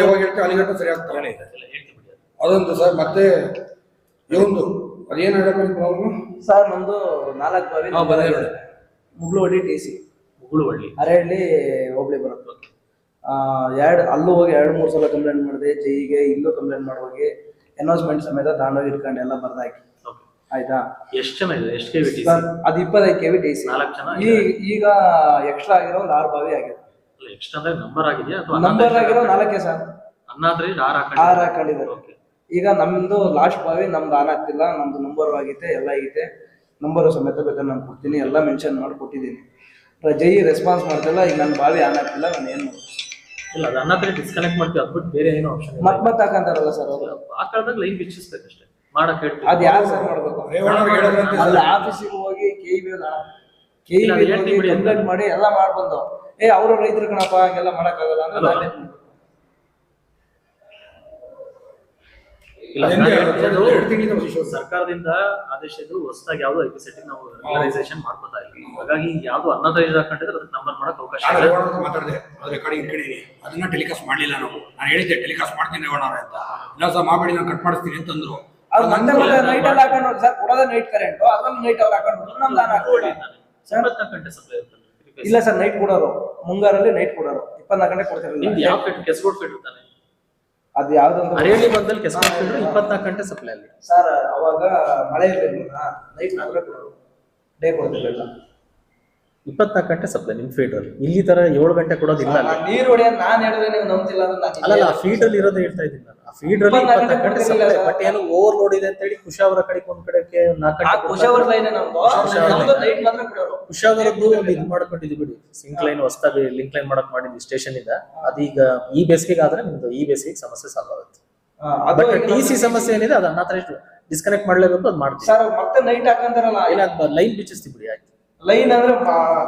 ಯಾವಾಗ ಹೇಳ್ತೀವಿ ಅಲ್ಲಿಗಂಟ ಸರಿ ಆಗ್ತಾರೆ. ಅದೊಂದು ಸರ್ ಮತ್ತೆ ಇವೊಂದು ಅದೇನು ಹೇಳಬೇಕು ಪ್ರಾಬ್ಲಮ್ ಸರ್ ನಮ್ದು ನಾಲ್ಕು ಬಾವಿ ಮುಗುಳುವಳ್ಳಿ ಟಿ ಸಿ. ಮುಗುಳುವಳ್ಳಿ ಅರಹಳ್ಳಿ ಹೋಬಳಿ ಬರುತ್ತೆ ಎರಡು ಅಲ್ಲೂ ಹೋಗಿ ಎರಡು ಮೂರು ಸಲ ಕಂಪ್ಲೇಂಟ್ ಮಾಡಿದೆ ಜೈಗೆ ಇಲ್ಲೂ ಕಂಪ್ಲೇಂಟ್ ಮಾಡೋಗಿ ಅನೌನ್ಸ್ಮೆಂಟ್ ಸಮೇತ ತಗೊಂಡೋಗಿ ಇಟ್ಕೊಂಡು ಎಲ್ಲ ಬರ್ದಾಕಿ. ಆಯ್ತಾ? ಎಷ್ಟು ಜನ ಇದೆ ಎಷ್ಟು ಕೆ ವಿ ಸರ್ ಅದು ಇಪ್ಪತ್ತೈದು ಕೆ ವಿ ಟಿ ಸಿ. ನಾಲ್ಕು ಜನ ಈಗ ಎಕ್ಸ್ಟ್ರಾ ಆಗಿರೋ ಒಂದು ಆರು ಬಾವಿ ಆಗಿದೆ ಎಕ್ಸ್ಟ್ರಾ ಅಂದ್ರೆ ನಂಬರ್ ಆಗಿದೆಯಾ ಅಥವಾ ನಂಬರ್ ಆಗಿರೋ ನಾಲ್ಕೇ ಸರ್. ಅನ್ನಾದ್ರೆ ಆರು ಆರ್ ಹಾಕೊಂಡಿದ್ದಾರೆ. ಓಕೆ ಈಗ ನಮ್ದು ಲಾಸ್ಟ್ ಬಾವಿ ನಮ್ದು ಆನ್ ಆಗ್ತಿಲ್ಲ ನಮ್ದು ನಂಬರ್ ಆಗೈತೆ ಎಲ್ಲ ಐತೆ. ನಂಬರ್ ಸಮೇತ ಬೇಕಾದ್ರೆ ನಾನು ಕೊಡ್ತೀನಿ ಎಲ್ಲ ಮೆನ್ಷನ್ ಮಾಡಿ ಕೊಟ್ಟಿದ್ದೀನಿ ಜೈ ರೆಸ್ಪಾನ್ಸ್ ಮಾಡ್ತಿಲ್ಲ ಈಗ ನನ್ನ ಬಾವಿ ಆನ್ ಆಗ್ತಿಲ್ಲ ನಾನು ಏನು ಇಲ್ಲ ಅದು ಅನ್ನಾದ್ರೆ ಡಿಸ್ಕನೆಕ್ಟ್ ಮಾಡ್ತೀವಿ ಅದ್ಬಿಟ್ಟು ಬೇರೆ ಏನೋ ಆಪ್ಷನ್ ಮತ್ ಮತ್ ಹಾಕಂತಾರಲ್ಲ ಸರ್ ಅವರು? ಆ ಕಾಲದಾಗ ಲೈನ್ ಬಿಚ್ಚಿಸ್ಬೇಕಷ್ಟೇ ಮಾಡಕ್ ಅದು ಅದ್ ಯಾರು ಸರ್ ಮಾಡ್ಬೇಕು? ಅಲ್ಲಿ ಆಫೀಸಿಗೆ ಹೋಗಿ ಕೆ ಕೆ. ಕಂಪ್ಲೇಂಟ್ ಮಾಡಿ ಎಲ್ಲ ಮಾಡ್ಬಂದು. ಏ ಅವರು ರೈತರು ಕಣಪ್ಪ ಹಂಗೆಲ್ಲ ಮಾಡಕ್ಕಾಗಲ್ಲ ಅಂದ್ರೆ ನಾನೇ- ಇಲ್ಲ ನಾನು. ಸರ್ಕಾರದಿಂದ ಆದೇಶ ಇದ್ರು ಹೊಸದಾಗಿ ಯಾವ್ದು ಎಪಿಸೆಟಿಂಗ್ ನಾವು ರೆಗ್ಯುಲರೈಸೇಷನ್ ಮಾಡ್ಕೊತಾ ಇಲ್ಲ. ಹಾಗಾಗಿ ಯಾವ್ದು ಅನ್ನೋದೈದು ಹಾಕೊಂಡಿದ್ರೆ ಅದಕ್ಕೆ ನಂಬರ್ ಮಾಡಕ್ ಅವಕಾಶ ನಾನು ಮಾತಾಡಿದೆ. ಅದು ರೆಕಾರ್ಡಿಂಗ್ ಇಟ್ಕೊಂಡಿದ್ದೀನಿ ಅದನ್ನ ಟೆಲಿಕಾಸ್ಟ್ ಮಾಡ್ಲಿಲ್ಲ ನಾವು. ನಾನು ಹೇಳಿದ್ದೆ ಟೆಲಿಕಾಸ್ಟ್ ಮಾಡ್ತೀನಿ ಅವ್ರೆ ಅಂತ. ಇಲ್ಲ ಸರ್ ಮಾಡಬೇಡಿ ನಾನು ಕಟ್ ಮಾಡಿಸ್ತೀನಿ ಅಂತಂದ್ರು. ಅವ್ರು ನೈಟ್ ಅಲ್ಲಿ ಹಾಕೊಂಡು ಸರ್ ಕೊಡೋದೇ ನೈಟ್ ಕರೆಂಟ್. ಅದ್ರಲ್ಲಿ ನೈಟ್ ಅವ್ರು ಹಾಕೊಂಡು ನಮ್ದು ಆನ್ ಇಪ್ಪತ್ನಾಲ್ಕು ಗಂಟೆ ಸಪ್ಲೈ ಇರುತ್ತೆ ಇಲ್ಲ ಸರ್ ನೈಟ್ ಕೊಡೋರು. ಮುಂಗಾರಲ್ಲಿ ನೈಟ್ ಕೊಡೋರು. ಇಪ್ಪತ್ನಾಲ್ಕು ಗಂಟೆ ಕೊಡ್ತಾರೆ ಯಾವ ಫೀಲ್ಡ್ ಕೆಸಗೋಡ್ ಫೀಲ್ಡ್ ತಾನೆ ಅದು ಯಾವ್ದೊಂದು ಅರೇಳಿ ಬಂದಲ್ಲಿ ಕೆಸಗೋಡ್ ಫೀಲ್ಡ್ ಇಪ್ಪತ್ನಾಲ್ಕು ಗಂಟೆ ಸಪ್ಲೈ ಅಲ್ಲಿ. ಸರ್ ಅವಾಗ ಮಳೆ ಇರಲಿಲ್ಲ ನೈಟ್ ನಾಲ್ಕು ಕೊಡೋರು. ಡೇ ಕೊಡ್ತಿರ್ಲಿಲ್ಲ. ಇಪ್ಪತ್ನಾಲ್ಕು ಗಂಟೆ ಸಪ್ಲೈ ನಿಮ್ ಫೀಡ್ರಲ್ಲಿ ಇಲ್ಲಿ ತರ ಏಳು ಗಂಟೆ ಕೊಡೋದಿಲ್ಲ ಅಲ್ಲ. ನಾನ್ ನೀರ್ ಹೊಡೆಯೋದು ನಾನ್ ಹೇಳಿದ್ರೆ ನೀವು ನಂಬ್ತಿಲ್ಲ ಅಂದ್ರೆ ನಾನು ಅಲ್ಲಲ್ಲ ಆ ಫೀಡ್ ಅಲ್ಲಿ ಇರೋದೇ ಹೇಳ್ತಾ ಇದ್ದೀನಿ ನಾನು. ಆ ಫೀಡ್ ಅಲ್ಲಿ ಇಪ್ಪತ್ನಾಲ್ಕು ಗಂಟೆ ಸಪ್ಲೈ ಬಟ್ ಏನು ಓವರ್ ಲೋಡ್ ಇದೆ ಅಂತ ಹೇಳಿ ಕುಶಾವರ ಕಡೆಗೆ ಒಂದ್ ಕಡೆಗೆ ನಾಲ್ಕು ಆ ಗಂಟೆ ಕುಶಾವರ್ ಲೈನ್ ನಮ್ದು ಮಾತ್ರ ಕುಶಾವರದ್ದು ಒಂದು ಇದು ಮಾಡ್ಕೊಂಡಿದ್ವಿ ಬಿಡಿ. ಸಿಂಕ್ ಲೈನ್ ಹೊಸದಾಗಿ ಲಿಂಕ್ ಲೈನ್ ಮಾಡಕ್ ಮಾಡಿದ್ವಿ ಸ್ಟೇಷನ್ ಇಂದ. ಅದೀಗ ಈ ಬೇಸಿಗೆ ಆದ್ರೆ ನಿಮ್ದು ಈ ಬೇಸಿಗೆ ಸಮಸ್ಯೆ ಸಾಲ್ವ್ ಆಗುತ್ತೆ. ಅದು ಬಟ್ ಟಿ ಸಿ ಸಮಸ್ಯೆ ಏನಿದೆ ಅದನ್ನ ಡಿಸ್ಕನೆಕ್ಟ್ ಮಾಡ್ಲೇಬೇಕು ಅದು ಮಾಡ್ತೀವಿ. ಸರ್ ಮತ್ತೆ ನೈಟ್ ಹಾಕಂತಾರಲ್ಲ. ಇಲ್ಲ ಲೈನ್ ಬಿಚ್ಚಿಸ್ತೀವಿ ಬಿಡಿ ಆಯ್ತು. ಲೈನ್ ಅಂದ್ರೆ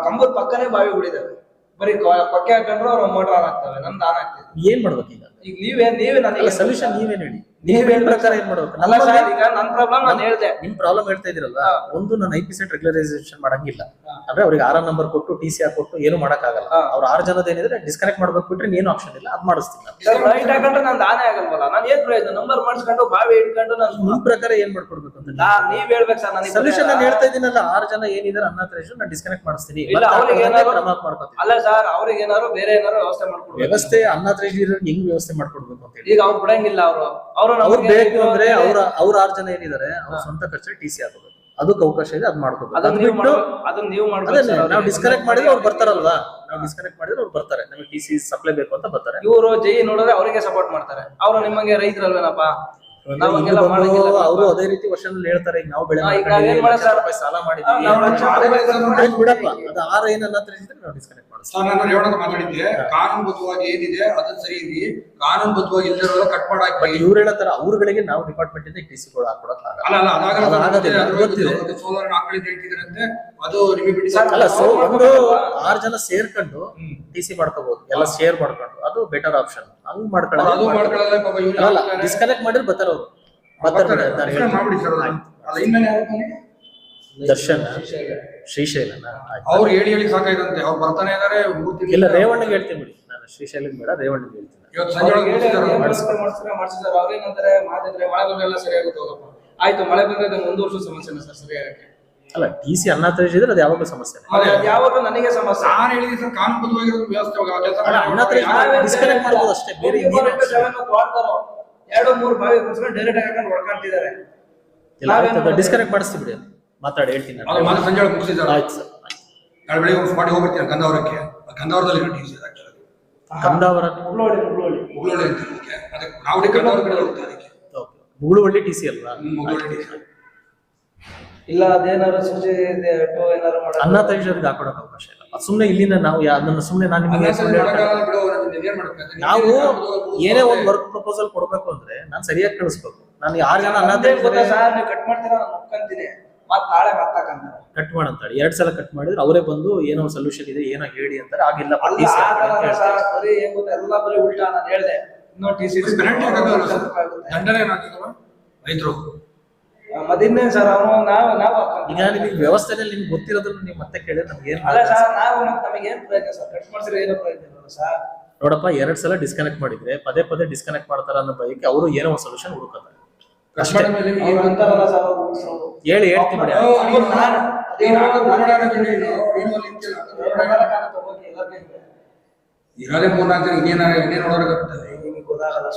ಕಂಬದ ಪಕ್ಕನೇ ಬಾವಿ ಬಿಡಿದಾವೆ ಬರೀ ಕೊಕ್ಕೆ ಹಾಕೊಂಡ್ರು ಅವ್ರ ಮೋಟರ್ ಆನ್ ಆಗ್ತವೆ ನಮ್ದು ಆನ್ ಆಗ್ತದೆ. ಏನ್ ಮಾಡ್ಬೇಕು ಈಗ ಈಗ ನೀವೇ ನೀವೇ ನನಗೆ ಸೊಲ್ಯೂಷನ್ ನೀವೇನ್ ಹೇಳಿ ನೀವ್ ಏನ್ ಪ್ರಕಾರ ಏನ್ ಮಾಡ್ಬೇಕು? ಅಲ್ಲ ಸರ್ ಈಗ ನನ್ನ ಪ್ರಾಬ್ಲಮ್ ನಾನು ಹೇಳ್ದೆ. ನಿಮ್ ಪ್ರಾಬ್ಲಮ್ ಹೇಳ್ತಾ ಇದಿರಲ್ಲ ಒಂದು ನಾನು ಐ ಪಿ ಸೆಟ್ ರೆಗ್ಯುಲರೈಸೇಷನ್ ಮಾಡಂಗಿಲ್ಲ. ಅಂದ್ರೆ ಅವ್ರಿಗೆ ಆರ್ ನಂಬರ್ ಕೊಟ್ಟು ಟಿ ಸಿ ಕೊಟ್ಟು ಏನು ಮಾಡಕ್ ಆಗಲ್ಲ ಹಾ. ಅವ್ರ ಆರು ಜನದ ಏನಿದ್ರೆ ಡಿಸ್ಕನೆಕ್ಟ್ ಮಾಡ್ಬೇಕು ಬಿಟ್ರೆ ಏನು ಆಪ್ಷನ್ ಇಲ್ಲ. ಅದ್ ಮಾಡಿಸ್ತೀನಿ ನಾನು. ನೈಟ್ ಹಾಕೊಂಡ್ರೆ ನಂದು ಆನೆ ಆಗಲ್ವಲ್ಲ? ನಾನು ಏನ್ ಪ್ರಯೋಜನ? ನಂಬರ್ ಮಾಡಿಸ್ಕೊಂಡು ಬಾವಿ ಇಟ್ಕೊಂಡು ನಾನು ನಿಮ್ ಪ್ರಕಾರ ಏನ್ ಮಾಡ್ಕೊಡ್ಬೇಕು ಅಂತ ನೀವ್ ಹೇಳ್ಬೇಕು ಸರ್ ನನಗೆ ಸೊಲ್ಯೂಷನ್ ನಾನು ಹೇಳ್ತಾ ಇದ್ದೀನಲ್ಲ ಆರು ಜನ ಏನಿದ್ರೆ ಅನ್ನ ನಾನು ಡಿಸ್ಕನೆಕ್ಟ್ ಮಾಡಿಸ್ತೀನಿ. ಅಲ್ಲ ಸರ್ ಅವ್ರಿಗೆ ಏನಾದ್ರು ಬೇರೆ ಏನಾದ್ರು ವ್ಯವಸ್ಥೆ ಮಾಡ್ಕೊಡ್ಬೇಕು. ವ್ಯವಸ್ಥೆ ಅನ್ನ ಹೆಂಗ್ ವ್ಯವಸ್ಥೆ ಮಾಡ್ಕೊಡ್ಬೇಕು ಅಂತ ಹೇಳಿ. ಈಗ ಅವ್ರು ಬಿಡಂಗಿಲ್ಲ ಅವರು. ಅವರು ಅವ್ರು ಬೇಕು ಅಂದ್ರೆ ಅವ್ರ ಅವ್ರ ಆರು ಜನ ಏನಿದ್ದಾರೆ ಅವ್ರ ಸ್ವಂತ ಖರ್ಚಲ್ಲಿ ಟಿ ಸಿ ಹಾಕೋಬೇಕು. ಅದಕ್ಕೆ ಅವಕಾಶ ಇದೆ ಅದ್ ಮಾಡ್ಕೋಬೇಕು. ಅದನ್ನ ಬಿಟ್ಟು ಅದನ್ನ ನೀವು ಮಾಡ್ಬೇಕು ನಾವು. ಡಿಸ್ಕನೆಕ್ಟ್ ಮಾಡಿದ್ರೆ ಅವ್ರು ಬರ್ತಾರಲ್ವಾ? ನಾವು ಡಿಸ್ಕನೆಕ್ಟ್ ಮಾಡಿದ್ರೆ ಅವ್ರು ಬರ್ತಾರೆ. ನಮಗೆ ಟಿ ಸಿ ಸಪ್ಲೈ ಬೇಕು ಅಂತ ಬರ್ತಾರೆ. ಇವರು ಜೈ ನೋಡಿದ್ರೆ ಅವರಿಗೆ ಸಪೋರ್ಟ್ ಮಾಡ್ತಾರೆ. ಅವರು ನಿಮಗೆ ರೈತರಲ್ವೇನಪ್ಪ? ಅವರು ಅದೇ ರೀತಿ ವರ್ಷದಲ್ಲಿ ಹೇಳ್ತಾರೆ ಈಗ ನಾವು ಬೆಳೆ ಸಾಲ ಮಾಡಿದ್ವಿ ಬಿಡಪ್ಪ? ಅದು ಆರ್ ಏನನ್ನ ಇದ್ರೆ ನಾವು ಡಿಸ್ಕನೆಕ್ಟ್ ಸರ್ ನಾನು ರೇವಣ್ಣ ಮಾತಾಡಿದ್ದೆ. ಕಾನೂನುಬದ್ಧವಾಗಿ ಏನಿದೆ ಅದನ್ನ ಸರಿ ಇರಿ. ಕಾನೂನುಬದ್ಧವಾಗಿ ಎಲ್ಲರೂ ಕಟ್ ಇವ್ರು ಹೇಳತ್ತಾರ ಅವ್ರಗಳಿಗೆ ನಾವು ಡಿಪಾರ್ಟ್ಮೆಂಟ್ ಇಂದ ಟಿ ಸಿ ಕೊಡ ಹಾಕೊಡಕ್ ಆಗಲ್ಲ. ಅಲ್ಲ ಅಲ್ಲ ಅದಾಗಲ್ಲ ಅದು ಸರ್. ಆಗೋದಿಲ್ಲ, ಅದು ಅದು ಗೊತ್ತಿದೆ. ಅದು ಸೋಲಾರ್ ಹಾಕಳಿದ್ರೆ ಹೇಳ್ತಿದ್ರಂತೆ ಅದು ನಿಮಗೆ ಬಿಡಿ ಸರ್, ಅಲ್ಲ ಸೊ ಒಂದು? ಆರ್ ಜನ ಸೇರ್ಕೊಂಡು ಟಿ ಸಿ ಮಾಡ್ಕೋಬಹುದು ಎಲ್ಲ ಶೇರ್ ಮಾಡ್ಕೊಂಡು. ಅದು ಬೆಟರ್ ಆಪ್ಷನ್ ಹಂಗ್ ಅದು ಮಾಡ್ಕೊಳ್ಳೋದು ಮಾಡ್ಕೊಳ್ಳಲ್ಲ ಪಾಪ ಇವ್ರು ಅಲ್ಲ ಹಾಕ್ತಾರೆ. ಡಿಸ್ಕನೆಕ್ಟ್ ಮಾಡಿದ್ರೆ ಬರ್ತಾರ ಅವ್ರು. ಬರ್ತಾರೆ. ಮಾಡ್ಬಿಡಿ ಸರ್ ಅಲ್ಲ ದರ್ಶನ್. ಶ್ರೀಶೈಲನ. ಅವ್ರು ಹೇಳಿ ಹೇಳಿ ಸಾಕಾಯ್ತಂತೆ. ಅವ್ರು ಬರ್ತಾನೆ ಇದಾರೆ ಮೂರ್ತಿ ಇಲ್ಲ ರೇವಣ್ಣಗೆ ಹೇಳ್ತೀನಿ ಬಿಡಿ. ನಾನು ಶ್ರೀಶೈಲನ್ ಬೇಡ ರೇವಣ್ಣಗೆ ಹೇಳ್ತೀನಿ. ಇವತ್ತು ಸಂಜೆ ಒಳಗೆ. ಅವ್ರೇನಂತಾರೆ ಮಳೆ ಬಂದ್ರೆ ಸರಿಯಾಗುತ್ತೆ ಹೋಗಪ್ಪ. ಆಯ್ತು ಮಳೆ ಬಂದ್ರೆ ಅದನ್ನ ಒಂದು ವರ್ಷ ಸಮಸ್ಯೆನ ಸರ್ ಸರಿಯಾಗಕ್ಕೆ ಅಲ್ಲ ಟಿ ಸಿ ಅನ್ನ ಇದ್ರೆ ಅದು ಯಾವಾಗಲೂ ಅದ್ ಯಾವಾಗ್ಲೂ ನನಗೆ ಸಮಸ್ಯೆ. ನಾನು ಹೇಳಿದ್ದೀನಿ ಸರ್ ಕಾನೂನುಬದ್ಧವಾಗಿರೋ ವ್ಯವಸ್ಥೆ ಆ ಕೆಲಸ ಅಲ್ಲ, ಅಣ್ಣ ಹತ್ರ ಇದ್ರೆ ಮಾಡಿ. disconnect ಮಾಡ್ಬೋದು ಅಷ್ಟೇ, ಬೇರೆ ಇನ್ನೇನು ಎರಡು ಮೂರು ಬಾವಿ ಡೈರೆಕ್ಟ್ ಆಗಿ ಹಾಕೊಂಡು ಹೊಡ್ಕೊಂತಿದ್ದಾರೆ? ಡಿಸ್ಕನೆಕ್ಟ್ ಮಾಡಿಸ್ತೀವಿ ಬಿಡಿ. ಅದು. ಮಾತಾಡಿ ಹೇಳ್ತೀನಿ ನಾನು. ಅದು ಮತ್ತೆ ಸಂಜೆ ಒಳಗೆ ಮುಗಿಸಿದ್ದಾರೆ. ಆಯ್ತು ಸರ್. ಆಯ್ತು. ನಾಳೆ ಬೆಳಿಗ್ಗೆ ಒಂದು ಸ್ಪಾಟಿಗೆ ಹೋಗ್ಬಿಡ್ತೀನಿ ಗಂಧಾವರಕ್ಕೆ ಆ ಗಂಧಾವರದಲ್ಲಿ T C actually Kandavara Mulloli Mulloli Muguloli ಅಂತ ಅದಕ್ಕೆ ಅದಕ್ಕೆ ನಾವು ಗಂಧಾವರ ಕಡೆ ಹೋಗ್ತೀವಿ ಅದಕ್ಕೆ ಮುಗುಳುವಳ್ಳಿ ಟಿ ಸಿ ಅಲ್ವಾ? ಇಲ್ಲ ಅದೇನಾದ್ರು ಸೂಚಿ ಟೋ ಏನಾದ್ರು ಅನ್ನ ಮಾಡೋದು ಹಾಕೊಡಕ್ ಅವಕಾಶ ಇಲ್ಲ. ಅದು ಸುಮ್ನೆ ಇಲ್ಲಿಂದ ನಾವು ಯಾ- ಅದನ್ನ ಸುಮ್ನೆ ನಾನು ನಿಮಗೆ ಸುಮ್ನೆ? ನಾವು ಏನೇ ಒಂದು ವರ್ಕ್ ಪ್ರಪೋಸಲ್ ಕೊಡ್ಬೇಕು ಅಂದ್ರೆ ನಾನು ಸರಿಯಾಗಿ ಕಳಿಸ್ಬೇಕು. ನಾನು ಯಾರು ಜನ ಅನ್ನ ಅದೇ ಗೊತ್ತಾ ಸರ್ ನೀವು ಕಟ್ ಮಾಡ್ತೀರಾ ನಾನು ಒಪ್ಕೊಂತೀನಿ. ಮತ್ ನಾಳೆ ಅಂತ ಕಟ್ ಮಾಡಂತಾಳೆ. ಎರಡ್ ಸಲ ಕಟ್ ಮಾಡಿದ್ರೆ ಅವರೇ ಬಂದು ಏನೋ ಸೊಲ್ಯೂಷನ್ ಇದೆ ಏನೋ ಹೇಳಿ ಅಂತಾರೆ. ಆಗಿಲ್ಲ ಬರೀ ಏನ್ ಗೊತ್ತಾ ಎಲ್ಲ ಬರೀ ಉಲ್ಟಾ ನಾನು ಹೇಳ್ದೆ. ಇನ್ನೂ ಟಿ ಸಿ. ದಂಡನೆ ರೈತರು ಮತ್ತಿನ್ನೇನ್ ಸರ್ ಅವನು ನಾವು ನಾವು. ಈಗ ನಿಮಗೆ ವ್ಯವಸ್ಥೆನಲ್ಲಿ ನಿಮ್ಗೆ ಗೊತ್ತಿರೋದನ್ನ ನೀವು ಮತ್ತೆ ಕೇಳಿದ್ರೆ ನಮ್ಗೆ ಏನ್ ಅಲ್ಲ ಸರ್ ನಾವು ಮತ್ತ್ ನಮಗೆ ಏನ್ ಪ್ರಯೋಜನ ಸರ್? ಕಟ್ ಮಾಡ್ಸಿದ್ರೆ ಏನೋ ಪ್ರಯೋಜನ ಇರಲ್ಲ ಸರ್? ನೋಡಪ್ಪ ಎರಡ್ ಸಲ ಡಿಸ್ಕನೆಕ್ಟ್ ಮಾಡಿದ್ರೆ ಪದೇ ಪದೇ ಡಿಸ್ಕನೆಕ್ಟ್ ಮಾಡ್ತಾರ ಅನ್ನೋ ಬಯಕೆ ಅವರು ಏನೋ ಒಂದು ಸೊಲ್ಯೂಷನ್ ಹುಡುಕತಾರೆ ಹೇಳಿ ಹೇಳ್ತೀನಿ ಬಿಡಿ. ಇರೋದೇ ಮೂರ್ನಾಲ್ಕು ಇನ್ನೇನ ಇನ್ನೇನು ನೋಡೋರು ಗೊತ್ತಿಲ್ಲ ನಿಮಗೆ ಗೊತ್ತಾಗಲ್ಲ